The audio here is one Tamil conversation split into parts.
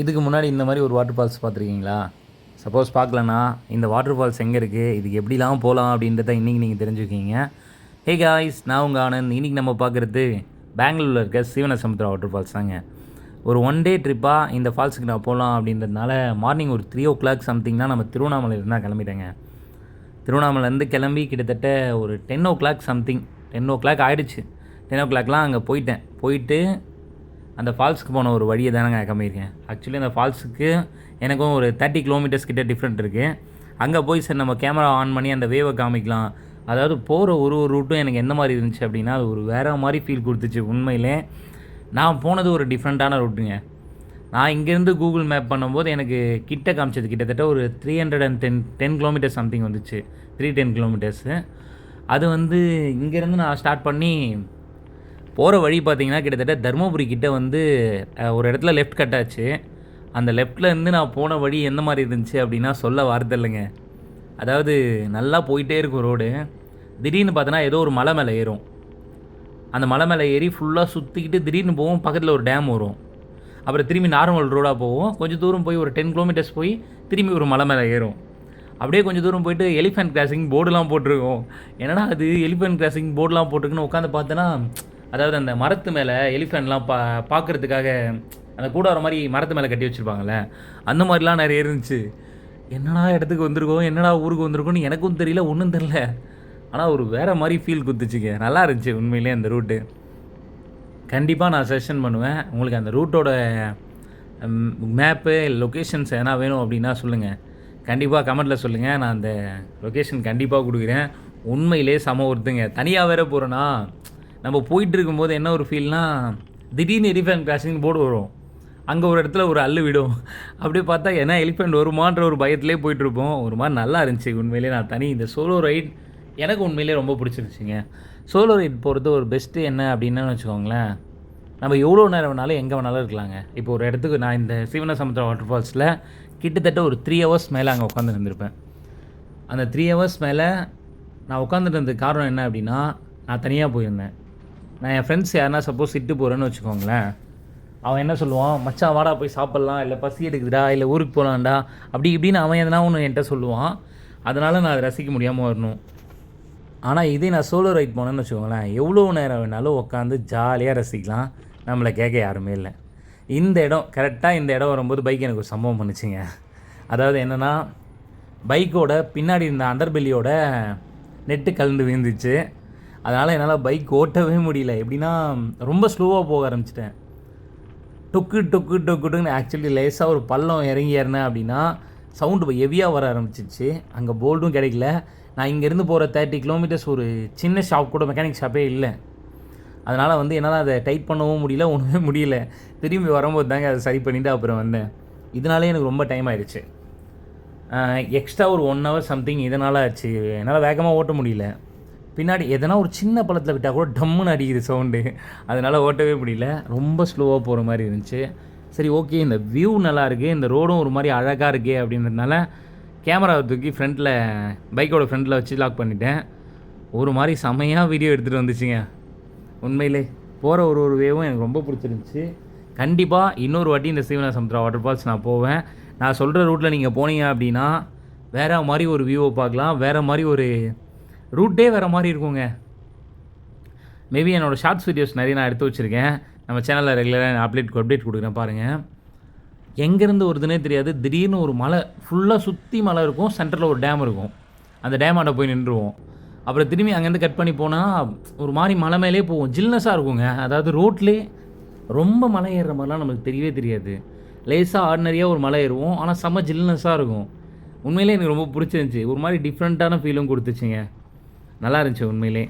இதுக்கு முன்னாடி இந்த மாதிரி ஒரு வாட்டர் ஃபால்ஸ் பார்த்துருக்கீங்களா? சப்போஸ் பார்க்கலனா இந்த வாட்டர் ஃபால்ஸ் எங்கே இருக்குது இதுக்கு எப்படிலாம் போகலாம் அப்படின்றத இன்றைக்கி நீங்கள் தெரிஞ்சுக்கிங்க. ஹே காய்ஸ் நான் உங்கள் ஆனந்த். இன்றைக்கி நம்ம பார்க்குறது பெங்களூரில் இருக்க சிவனசமுத்திரா வாட்டர் ஃபால்ஸ் தாங்க. ஒரு ஒன் டே ட்ரிப்பாக இந்த ஃபால்ஸுக்கு நான் போகலாம் அப்படின்றதுனால மார்னிங் ஒரு த்ரீ ஓ கிளாக் சம்திங்னா நம்ம திருவண்ணாமலை இருந்தால் கிளம்பிட்டேங்க. திருவண்ணாமலேருந்து கிளம்பி கிட்டத்தட்ட ஒரு ten o'clock something ten o'clock ஆகிடுச்சு டென் ஓ கிளாக்லாம் அங்கே போயிட்டேன். போயிட்டு அந்த ஃபால்ஸுக்கு போன ஒரு வழியை தானே நான் கிளம்பியிருக்கேன் ஆக்சுவலி அந்த ஃபால்ஸுக்கு எனக்கும் ஒரு தேர்ட்டி கிலோமீட்டர்ஸ் கிட்டே டிஃப்ரெண்ட் இருக்குது அங்கே போய் சரி நம்ம கேமரா ஆன் பண்ணி அந்த வேவை காமிக்கலாம். அதாவது போகிற ஒரு ஒரு ரூட்டும் எனக்கு எந்த மாதிரி இருந்துச்சு அப்படின்னா அது ஒரு வேறு மாதிரி ஃபீல் கொடுத்துச்சு உண்மையிலே. நான் போனது ஒரு டிஃப்ரெண்ட்டான ரூட்டுங்க நான் இங்கேருந்து கூகுள் மேப் பண்ணும்போது எனக்கு கிட்ட காமிச்சது கிட்டத்தட்ட ஒரு three hundred and ten ten kilometres something வந்துச்சு. த்ரீ டென் கிலோமீட்டர்ஸு அது வந்து இங்கேருந்து நான் ஸ்டார்ட் பண்ணி போகிற வழி பார்த்தீங்கன்னா கிட்டத்தட்ட தருமபுரி கிட்டே வந்து ஒரு இடத்துல லெஃப்ட் கட் ஆச்சு. அந்த லெஃப்ட்லேருந்து நான் போன வழி எந்த மாதிரி இருந்துச்சு அப்படின்னா சொல்ல வார்த்தை இல்லைங்க. அதாவது நல்லா போயிட்டே இருக்கும் ரோடு திடீர்னு பார்த்தோன்னா ஏதோ ஒரு மலை மேலே ஏறும். அந்த மலை மேலே ஏறி ஃபுல்லாக சுற்றிக்கிட்டு திடீர்னு போவோம் பக்கத்தில் ஒரு டேம் வரும். அப்புறம் திரும்பி நார்மல் ரோடாக போவோம் கொஞ்சம் தூரம் போய் ஒரு டென் கிலோமீட்டர்ஸ் போய் திரும்பி ஒரு மலை மேலே ஏறும். அப்படியே கொஞ்சம் தூரம் போயிட்டு எலிஃபென்ட் கிராசிங் போர்டுலாம் போட்டிருக்கோம். என்னடா அது எலிஃபென்ட் கிராசிங் போர்டுலாம் போட்டிருக்குன்னு உட்காந்து பார்த்தோன்னா அதாவது அந்த மரத்து மேலே எலிஃபென்ட்லாம் பா பார்க்குறதுக்காக அந்த கூடாரம் மாதிரி மரத்து மேலே கட்டி வச்சுருப்பாங்கள்ல அந்த மாதிரிலாம் நிறைய இருந்துச்சு. என்னடா இடத்துக்கு வந்திருக்கோம்? என்னடா ஊருக்கு வந்திருக்கோம்னு எனக்கும் தெரியல ஒன்றும் தெரில ஆனால் ஒரு வேறு மாதிரி ஃபீல் குத்துச்சுங்க. நல்லா இருந்துச்சு உண்மையிலே அந்த ரூட்டு கண்டிப்பாக நான் செஷன் பண்ணுவேன். உங்களுக்கு அந்த ரூட்டோட மேப்பு லொக்கேஷன்ஸ் எதனா வேணும் அப்படின்னா சொல்லுங்கள் கண்டிப்பாக கமெண்ட்டில் சொல்லுங்கள் நான் அந்த லொக்கேஷன் கண்டிப்பாக கொடுக்குறேன். உண்மையிலே சம ஒருத்துங்க. தனியாக வேற போகிறேன்னா நம்ம போயிட்டு இருக்கும்போது என்ன ஒரு ஃபீல்னா திடீர்னு எலிஃபென்ட் கிராசிங் போர்டு வரும். அங்கே ஒரு இடத்துல ஒரு அள்ளு விடும். அப்படியே பார்த்தா ஏன்னா எலிஃபென்ட் வருமான்ற ஒரு பயத்திலே போயிட்டுருப்போம். ஒரு மாதிரி நல்லா இருந்துச்சு உண்மையிலே. நான் தனி இந்த சோலோ ரைட் எனக்கு உண்மையிலே ரொம்ப பிடிச்சிருந்துச்சிங்க. சோலோ ரைட் போகிறது ஒரு பெஸ்ட்டு என்ன அப்படின்னு வச்சுக்கோங்களேன் நம்ம எவ்வளோ நேரம் வேணாலும் எங்கே வேணாலும் இருக்கலாங்க. இப்போ ஒரு இடத்துக்கு நான் இந்த சிவனசமுத்திரம் வாட்டர் ஃபால்ஸில் கிட்டத்தட்ட ஒரு த்ரீ ஹவர்ஸ் மேலே அங்கே உட்காந்து இருந்திருப்பேன். அந்த த்ரீ ஹவர்ஸ் மேலே நான் உட்காந்துட்டு இருந்த காரணம் என்ன அப்படின்னா நான் தனியாக போயிருந்தேன். நான் என் ஃப்ரெண்ட்ஸ் யாருனா சப்போஸ் இட்டு போகிறேன்னு வச்சுக்கோங்களேன். அவன் என்ன சொல்லுவான்? மச்சான் வாடா போய் சாப்பிட்லாம். இல்லை பசி எடுக்குதுடா. இல்லை ஊருக்கு போகலான்டா அப்படி இப்படின்னு அவன் எதனா ஒன்று என்கிட்ட சொல்லுவான். அதனால் நான் அதை ரசிக்க முடியாமல் வரணும். ஆனால் இதே நான் சோலோ ரைட் போனேன்னு வச்சுக்கோங்களேன். எவ்வளோ நேரம் வேணாலும் உட்காந்து ஜாலியாக ரசிக்கலாம். நம்மளை கேட்க யாருமே இல்லை. இந்த இடம் கரெக்டாக இந்த இடம் வரும்போது பைக் எனக்கு ஒரு சம்பவம் பண்ணுச்சுங்க. அதாவது என்னென்னா பைக்கோட பின்னாடி இருந்த அண்டர்பெல்லியோட நெட்டு கலந்து விழுந்துச்சு. அதனால் என்னால் பைக் ஓட்டவே முடியல. எப்படின்னா ரொம்ப ஸ்லோவாக போக ஆரம்பிச்சிட்டேன். டொக்கு டொக்கு டொக்குன்னு ஆக்சுவலி லேசாக ஒரு பள்ளம் இறங்கி ஏறினேன் அப்படின்னா சவுண்டு ஹெவியாக வர ஆரம்பிச்சிச்சு. அங்கே போல்டும் கிடைக்கல. நான் இங்கேருந்து போகிற தேர்ட்டி கிலோமீட்டர்ஸ் ஒரு சின்ன ஷாப் கூட மெக்கானிக் ஷாப்பே இல்லை. அதனால் வந்து என்னால் அதை டைட் பண்ணவும் முடியல ஒன்றுமே முடியல. திரும்பி வரும்போது தாங்க அதை சரி பண்ணிவிட்டு அப்புறம் வந்தேன். இதனாலே எனக்கு ரொம்ப டைம் ஆயிடுச்சு. எக்ஸ்ட்ரா ஒரு ஒன் ஹவர் சம்திங் இதனால் ஆச்சு. என்னால் வேகமாக ஓட்ட முடியல. பின்னாடி எதனா ஒரு சின்ன பழத்தில் விட்டால் கூட டம்முன்னு அடிக்குது சவுண்டு. அதனால் ஓட்டவே முடியல. ரொம்ப ஸ்லோவாக போகிற மாதிரி இருந்துச்சு. சரி ஓகே இந்த வியூ நல்லா இருக்குது இந்த ரோடும் ஒரு மாதிரி அழகாக இருக்கே அப்படின்றதுனால கேமராவை தூக்கி ஃப்ரண்ட்டில் பைக்கோட ஃப்ரண்ட்டில் வச்சு லாக் பண்ணிட்டேன். ஒரு மாதிரி செமையாக வீடியோ எடுத்துகிட்டு வந்துச்சுங்க. உண்மையிலே போகிற ஒரு ஒரு வேவும் எனக்கு ரொம்ப பிடிச்சிருந்துச்சி. கண்டிப்பாக இன்னொரு வாட்டி இந்த சிவனாசமுத்திரா வாட்டர் ஃபால்ஸ் நான் போவேன். நான் சொல்கிற ரூட்டில் நீங்கள் போனீங்க அப்படின்னா வேறு மாதிரி ஒரு வியூவை பார்க்கலாம். வேறு மாதிரி ஒரு ரூட்டே வேறு மாதிரி இருக்குங்க. மேபி என்னோடய ஷார்ட்ஸ் வீடியோஸ் நிறைய நான் எடுத்து வச்சுருக்கேன். நம்ம சேனலில் ரெகுலராக அப்டேட் அப்டேட் கொடுக்குறேன் பாருங்கள் எங்கேருந்து வருதுன்னே தெரியாது. திடீர்னு ஒரு மலை ஃபுல்லாக சுற்றி மலை இருக்கும். சென்டரில் ஒரு டேம் இருக்கும். அந்த டேம் போய் நின்றுவோம். அப்புறம் திரும்பி அங்கேருந்து கட் பண்ணி போனால் ஒரு மாதிரி மலை மேலே போவோம். ஜில்னஸாக இருக்குங்க. அதாவது ரோட்லே ரொம்ப மலை ஏறுற மாதிரிலாம் நமக்கு தெரியவே தெரியாது. லேசாக ஆர்டினரியாக ஒரு மலை ஏறுவோம். ஆனால் செம்ம ஜில்னஸாக இருக்கும். உண்மையிலே எனக்கு ரொம்ப பிடிச்சிருந்துச்சி. ஒரு மாதிரி டிஃப்ரெண்ட்டான ஃபீலும் கொடுத்துச்சுங்க. நல்லா இருந்துச்சு உண்மையிலே.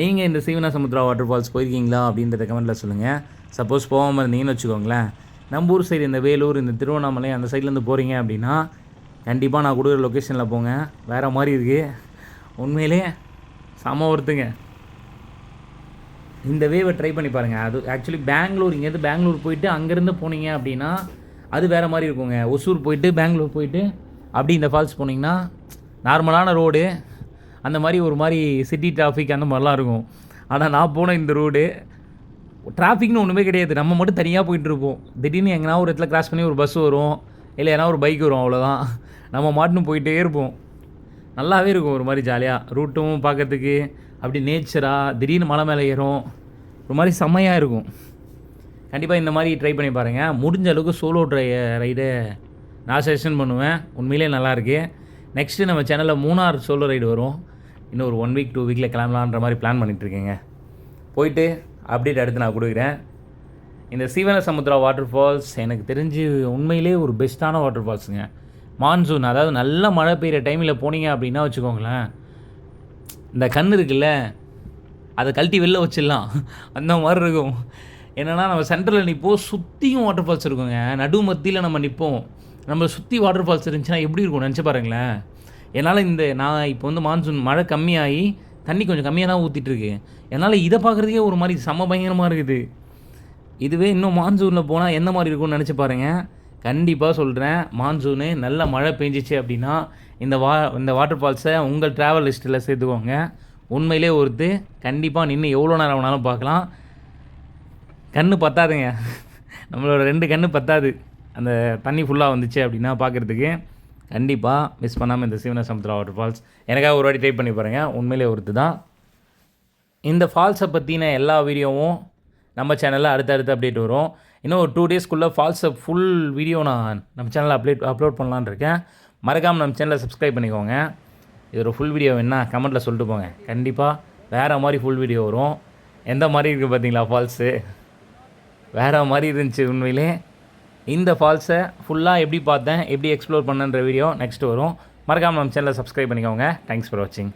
நீங்கள் இந்த சீவனாசமுத்ரா வாட்டர் ஃபால்ஸ் போயிருக்கீங்களா அப்படின்றத கமெண்ட்டில் சொல்லுங்கள் சப்போஸ் போகாமல் இருந்தீங்கன்னு வச்சுக்கோங்களேன். நம்ம ஊர் சைடு இந்த வேலூர் இந்த திருவண்ணாமலை அந்த சைட்லேருந்து போகிறீங்க அப்படின்னா கண்டிப்பாக நான் கொடுக்குற லொக்கேஷனில் போங்க. வேறு மாதிரி இருக்குது உண்மையிலே செம ஒருத்துங்க இந்த வேவை ட்ரை பண்ணி பாருங்கள் அது ஆக்சுவலி பெங்களூர் இங்கேருந்து பெங்களூர் போயிட்டு அங்கேருந்து போனீங்க அப்படின்னா அது வேறு மாதிரி இருக்குங்க. ஒசூர் போயிட்டு பெங்களூர் போயிட்டு அப்படி இந்த ஃபால்ஸ் போனீங்கன்னா நார்மலான ரோடு அந்த மாதிரி ஒரு மாதிரி சிட்டி டிராஃபிக் அந்த மாதிரிலாம் இருக்கும். ஆனால் நான் போன இந்த ரோடு டிராஃபிக்னு ஒன்றுமே கிடையாது. நம்ம மட்டும் தனியாக போயிட்டுருப்போம் திடீர்னு எங்கன்னா ஒரு இடத்துல கிராஸ் பண்ணி ஒரு பஸ் வரும். இல்லை ஏன்னா ஒரு பைக் வரும் அவ்வளோதான் நம்ம மாட்டுன்னு போயிட்டே இருப்போம். நல்லாவே இருக்கும் ஒரு மாதிரி ஜாலியாக ரூட்டும் பார்க்கறதுக்கு அப்படி நேச்சராக திடீர்னு மலை மேலே ஏறும் ஒரு மாதிரி செம்மையாக இருக்கும். கண்டிப்பாக இந்த மாதிரி ட்ரை பண்ணி பாருங்கள் முடிஞ்ச அளவுக்கு சோலோ ட்ரை ரைடு நான் சஜஷன் பண்ணுவேன். உண்மையிலே நல்லாயிருக்கு நெக்ஸ்ட்டு நம்ம சேனலில் மூணார் சோலோ ரைடு வரும். இன்னும் ஒரு ஒன் வீக் டூ வீக்கில் கிளம்பலான்ற மாதிரி பிளான் பண்ணிகிட்ருக்கேங்க போயிட்டு அப்டேட் அடுத்து நான் கொடுக்குறேன். இந்த சீவன சமுத்திரா வாட்டர் ஃபால்ஸ் எனக்கு தெரிஞ்சு உண்மையிலே ஒரு பெஸ்ட்டான வாட்டர் ஃபால்ஸுங்க மான்சூன் அதாவது நல்ல மழை பெய்கிற டைமில் போனீங்க அப்படின்னா வச்சுக்கோங்களேன் இந்த கண் இருக்குல்ல அதை கழட்டி வெளில வச்சிடலாம். அந்த மாதிரி இருக்கும். என்னென்னா நம்ம சென்டரில் நிற்போம் சுற்றியும் வாட்டர் ஃபால்ஸ் இருக்குங்க. நடு மத்தியில் நம்ம நிற்போம் நம்ம சுற்றி வாட்டர் ஃபால்ஸ் இருந்துச்சுன்னா எப்படி இருக்கும்? நினச்சி பாருங்களேன். என்னால் இந்த நான் இப்போ வந்து மான்சூன் மழை கம்மியாகி தண்ணி கொஞ்சம் கம்மியாக தான் ஊற்றிட்டு இருக்கு என்னால் இதை பார்க்குறதுக்கே ஒரு மாதிரி செம்ம பயங்கரமாக இருக்குது. இதுவே இன்னும் மான்சூனில் போனால் எந்த மாதிரி இருக்கும்னு நினச்சி பாருங்கள் கண்டிப்பாக சொல்கிறேன் மான்சூனு நல்ல மழை பெஞ்சிச்சு அப்படின்னா இந்த வா இந்த வாட்டர் ஃபால்ஸை உங்கள் ட்ராவல் லிஸ்ட்டில் சேர்த்துக்கோங்க. உண்மையிலே ஒருத்து கண்டிப்பாக நின்று எவ்வளோ நேரம் வேணாலும் பார்க்கலாம். கண்ணு பத்தாதுங்க. நம்மளோட ரெண்டு கண்ணு பத்தாது. அந்த தண்ணி ஃபுல்லாக வந்துச்சு அப்படின்னா பார்க்குறதுக்கு. கண்டிப்பாக மிஸ் பண்ணாமல் இந்த சிவன சமுத்திரா வாட்டர் ஃபால்ஸ் எனக்காக ஒரு வாட்டி ட்ரை பண்ணி பாருங்கள் உண்மையிலே ஒருத்து தான். இந்த ஃபால்ஸை பற்றின எல்லா வீடியோவும் நம்ம சேனலில் அடுத்தடுத்து அப்டேட் வரும். இன்னும் ஒரு டூ டேஸ்க்குள்ளே ஃபால்ஸை ஃபுல் வீடியோ நான் நம்ம சேனலில் அப்டேட் அப்லோட் பண்ணலான்னு இருக்கேன். மறக்காமல் நம்ம சேனலை சப்ஸ்கிரைப் பண்ணிக்கோங்க. இது ஒரு ஃபுல் வீடியோ வேணா கமெண்ட்டில் சொல்லிட்டு போங்க. கண்டிப்பாக வேறு மாதிரி ஃபுல் வீடியோ வரும். எந்த மாதிரி இருக்குது பார்த்தீங்களா ஃபால்ஸு வேறு மாதிரி இருந்துச்சு உண்மையிலே. இந்த ஃபால்ஸை ஃபுல்லாக எப்படி பார்த்தேன் எப்படி எக்ஸ்ப்ளோர் பண்ணன்ற வீடியோ நெக்ஸ்ட் வரும். மறக்காமல் நம்ம சேனலை சப்ஸ்கிரைப் பண்ணிக்கோங்க. தேங்க்ஸ் ஃபார் வாட்சிங்